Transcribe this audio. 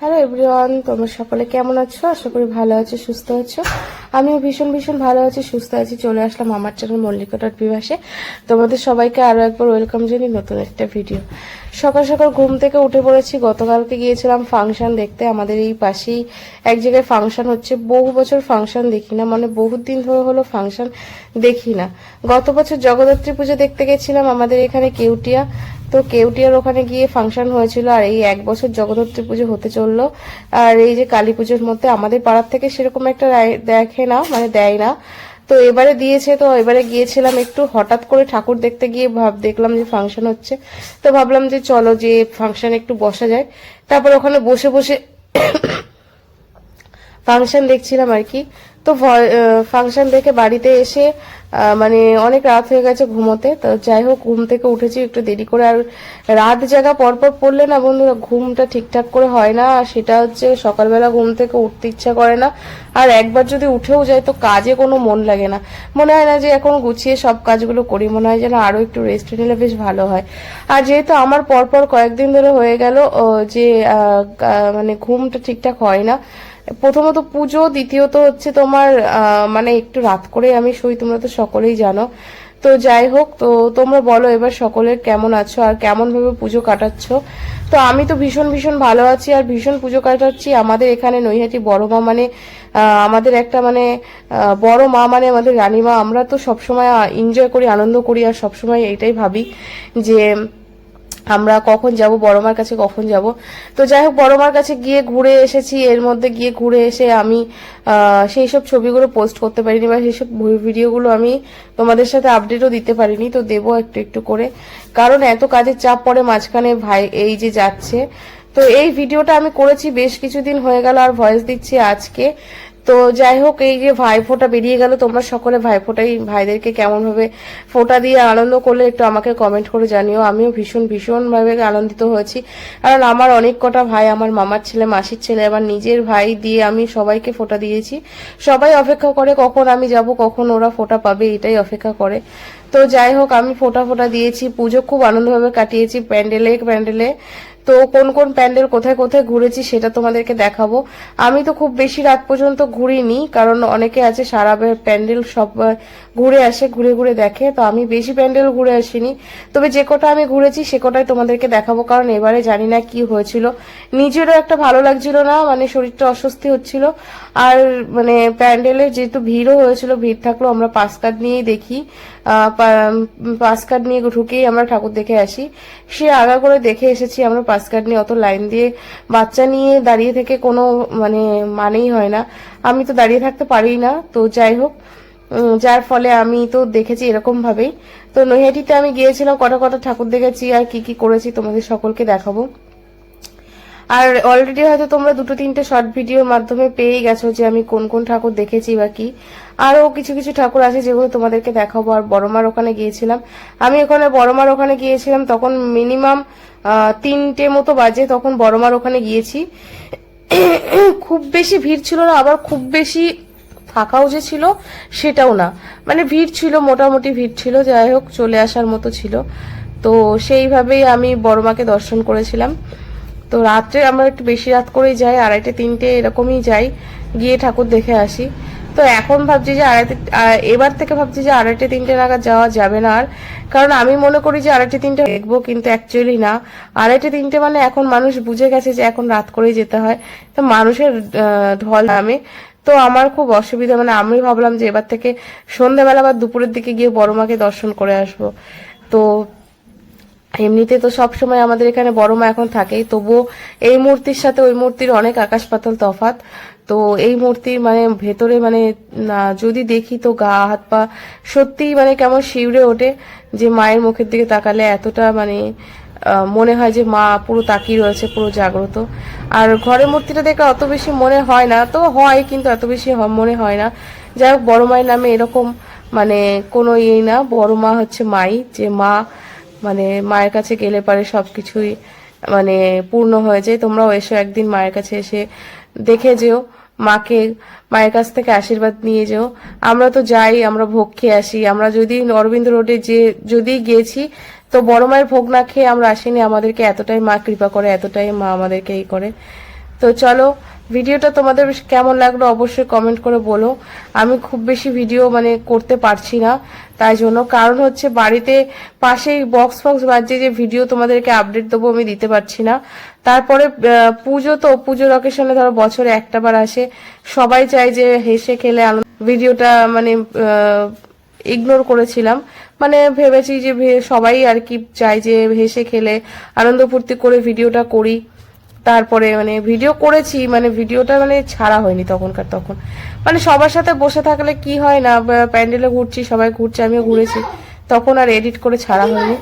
Hello everyone তোমরা সকলে কেমন আছো? আশা করি ভালো আছো, সুস্থ আছো। আমিও ভীষণ ভীষণ ভালো আছি, সুস্থ আছি। চলে আসলাম আমার চ্যানেল মল্লিকা ডট বিভাসে তোমাদের সবাইকে আরও একবার ওয়েলকাম জানি নতুন একটা ভিডিও সকাল সকাল ঘুম থেকে উঠে পড়েছি। গতকালকে গিয়েছিলাম ফাংশন দেখতে। আমাদের এই পাশেই এক জায়গায় ফাংশন হচ্ছে। বহু বছর ফাংশন দেখি না। মানে বহুত দিন ধরে হলো ফাংশন দেখি না। গত বছর জগদ্ধাত্রী পুজো দেখতে গেছিলাম। আমাদের এখানে কেউটিয়া তো কেউটিয়ার ওখানে গিয়ে ফাংশন হয়েছিল আর এই এক বছর জগদ্ধাত্রী পুজো হতে চলল। আর এই যে কালী পুজোর মধ্যে আমাদের পাড়ার থেকে সেরকম একটা দেখে না মানে দেয় না। তো এবারে দিয়েছে, তো এবারে গিয়েছিলাম একটু হঠাৎ করে ঠাকুর দেখতে গিয়ে ভাব দেখলাম যে ফাংশন হচ্ছে। তো ভাবলাম যে চলো যে ফাংশন একটু বসা যায়। তারপর ওখানে বসে বসে ফাংশন দেখছিলাম আর কি। তো ফাংশন দেখে বাড়িতে এসে মানে অনেক রাত হয়ে গেছে ঘুমোতে। তো যাই হোক, ঘুম থেকে উঠেছি একটু দেরি করে। আর রাত জায়গা পরপর পড়লে না বন্ধুরা, ঘুমটা ঠিকঠাক করে হয় না। আর সেটা হচ্ছে সকালবেলা ঘুম থেকে উঠতে ইচ্ছা করে না। আর একবার যদি উঠেও যায় তো কাজে কোনো মন লাগে না। মনে হয় না যে এখন গুছিয়ে সব কাজগুলো করি। মনে হয় যেন আরও একটু রেস্ট নিলে বেশ ভালো হয়। আর যেহেতু আমার পরপর কয়েকদিন ধরে হয়ে গেল যে মানে ঘুমটা ঠিকঠাক হয় না প্রথমত পুজো, দ্বিতীয়ত হচ্ছে তোমার মানে একটু রাত করে আমি শুই, তোমরা তো সকলেই জানো। তো যাই হোক, তো তোমরা বলো এবার সকলের কেমন আছো আর কেমন ভাবে পুজো কাটাচ্ছ? তো আমি তো ভীষণ ভীষণ ভালো আছি আর ভীষণ পুজো কাটাচ্ছি। আমাদের এখানে নৈহাটি বড় মা মানে আমাদের একটা মানে বড় মা মানে আমাদের রানীমা। আমরা তো সবসময় এনজয় করি, আনন্দ করি আর সবসময় এটাই ভাবি যে আমরা কখন যাব, বড় মার কাছে কখন যাব। তো যাই হোক, বড় মার কাছে গিয়ে ঘুরে এসেছি, এর মধ্যে গিয়ে ঘুরে এসে আমি সেই সব ছবিগুলো পোস্ট করতে পারিনি বা সেই সব ভিডিওগুলো আমি তোমাদের সাথে আপডেটও দিতে পারিনি, তো দেবো একটু একটু করে। কারণ এত কাজের চাপ পড়ে মাঝখানে ভাই এই যে যাচ্ছে। তো এই ভিডিওটা আমি করেছি, বেশ কিছুদিন হয়ে গেল আর ভয়েস দিচ্ছি আজকে। তো যাই হোক, এই যে ভাই ভাইফোঁটা বেরিয়ে গেল, তোমরা সকলে ভাই ভাইফোঁটাই, ভাইদেরকে কেমন ভাবে ফোঁটা দিয়ে আনন্দ করলে একটু আমাকে কমেন্ট করে জানিও। আমিও ভীষণ ভীষণ ভাবে আনন্দিত হয়েছি। কারণ আমার অনেক কটা ভাই, আমার মামার ছেলে, মাসির ছেলে, আমার নিজের ভাই দিয়ে আমি সবাইকে ফোঁটা দিয়েছি। সবাই অপেক্ষা করে কখন আমি যাব, কখন ওরা ফোঁটা পাবে, এটাই অপেক্ষা করে। তো যাই হোক, আমি ফোঁটা ফোঁটা দিয়েছি। পুজো খুব আনন্দভাবে কাটিয়েছি, প্যান্ডেলে প্যান্ডেলে। তো কোন কোন প্যান্ডেল কোথায় কোথায় ঘুরেছি সেটা তোমাদেরকে দেখাবো। আমি তো খুব বেশি রাত পর্যন্ত ঘুরিনি, কারণ অনেকে আছে সারা প্যান্ডেল সব ঘুরে আসে, ঘুরে ঘুরে দেখে, তো আমি বেশি প্যান্ডেল ঘুরে আসিনি। তবে যে কটা আমি ঘুরেছি সে কটাই তোমাদেরকে দেখাবো, কারণ এবারে জানি না কি হয়েছিল। নিজেরও একটা ভালো লাগছিল না মানে শরীরটা অস্বস্তি হচ্ছিল। আর মানে প্যান্ডেলের যেহেতু ভিড়ও হয়েছিল, ভিড় থাকলেও আমরা পাস কার্ড নিয়েই দেখি। পাস কার্ড নিয়ে ঢুকেই আমরা ঠাকুর দেখে আসি। সে আগা করে দেখে এসেছি আমরা পাস কার্ড নিয়ে অত লাইন দিয়ে বাচ্চা নিয়ে দাঁড়িয়ে থেকে কোনো মানে মানেই হয় না। আমি তো দাঁড়িয়ে থাকতে পারি না। তো যাই হোক যার ফলে আমি তো দেখেছি এরকম ভাবেই। তো নৈহাটিতে আমি গিয়েছিলাম, কটা কটা ঠাকুর দেখেছি আর কি কি করেছি তোমাদের সকলকে দেখাবো। আর অলরেডি হয়তো তোমরা দুটো তিনটে শর্ট ভিডিওর মাধ্যমে পেয়ে গেছো যে আমি কোন কোন ঠাকুর দেখেছি বা কি। আরও কিছু কিছু ঠাকুর আছে যেগুলো তোমাদেরকে দেখাবো। আর বড়মার ওখানে গিয়েছিলাম। আমি ওখানে বড়মার ওখানে গিয়েছিলাম, তখন মিনিমাম তিনটে মতো বাজে তখন বড়মার ওখানে গিয়েছি। খুব বেশি ভিড় ছিল না, আবার খুব বেশি ফাঁকাও যে ছিল সেটাও না। মানে ভিড় ছিল, মোটামুটি ভিড় ছিল, যাই হোক চলে আসার মতো ছিল। তো সেইভাবেই আমি বড়মাকে দর্শন করেছিলাম। তো রাত্রে আমরা একটু বেশি রাত করেই যাই, আড়াইটে, তিনটে এরকমই যাই, গিয়ে ঠাকুর দেখে আসি। তো এখন ভাবছি যে আড়াইটে এবার থেকে ভাবছি যে আড়াইটে, তিনটে নাগাদ যাওয়া যাবে না আর। কারণ আমি মনে করি যে আড়াইটে, তিনটে দেখব কিন্তু অ্যাকচুয়ালি না। আড়াইটে, তিনটে মানে এখন মানুষ বুঝে গেছে যে এখন রাত করেই যেতে হয়। তো মানুষের ঢল নামে। তো আমার খুব অসুবিধা মানে আমি ভাবলাম যে এবার থেকে সন্ধ্যাবেলা বা দুপুরের দিকে গিয়ে বড় মাকে দর্শন করে আসব। তো এমনিতে তো সব সময় আমাদের এখানে বড় মা এখন থাকেই, তবুও এই মূর্তির সাথে ওই মূর্তির অনেক আকাশ পাতাল তফাত তো এই মূর্তির মানে ভেতরে মানে যদি দেখি তো গা, হাত, পা সত্যিই মানে কেমন শিউরে ওঠে যে মায়ের মুখের দিকে তাকালে এতটা মানে মনে হয় যে মা পুরো তাকিয়ে রয়েছে, পুরো জাগ্রত। আর ঘরের মূর্তিটা দেখে অত বেশি মনে হয় না, তো হয় কিন্তু এত বেশি মনে হয় না। যাই হোক, বড় মায়ের নামে এরকম মানে কোনো ইয়ে না, বড় মা হচ্ছে মাই, যে মা মানে মায়ের কাছে গেলে পারে সবকিছুই মানে পূর্ণ হয়ে যায়। তোমরাও এসো একদিন মায়ের কাছে এসে দেখে যেও, মাকে, মায়ের কাছ থেকে আশীর্বাদ নিয়ে যেও। আমরা তো যাই, আমরা ভোগ খেয়ে আসি। আমরা যদি অরবিন্দ রোডে যে, যদি গিয়েছি, তো বড় মায়ের ভোগ না খেয়ে আমরা আসিনি। আমাদেরকে এতটাই মা কৃপা করে, এতটাই মা আমাদেরকে এই করে। তো চলো ভিডিওটা তোমাদের কেমন লাগল অবশ্যই কমেন্ট করে বলো। আমি খুব বেশি ভিডিও মানে করতে পারছি না, তাই জন্য। কারণ হচ্ছে বাড়িতে পাশেই বক্স ফক্স বাজছে যে ভিডিও তোমাদেরকে আপডেট দেবো আমি দিতে পারছি না। তারপরে পুজো তো, পুজোর অকেশনে ধরো বছরে একটা বার আসে। সবাই চায় যে হেসে খেলে ভিডিওটা মানে ইগনোর করেছিলাম। মানে ভেবেছি যে সবাই আর কি চায় যে হেসে খেলে, আনন্দ ফুর্তি করে ভিডিওটা করি। তারপরে মানে ভিডিও করেছি মানে ভিডিওটা মানে ছাড়া হয়নি তখনকার তখন। মানে সবার সাথে বসে থাকলে কি হয় না প্যান্ডেলে ঘুরছি, সবাই ঘুরছে, আমিও ঘুরেছি, তখন আর এডিট করে ছাড়া হয়নি।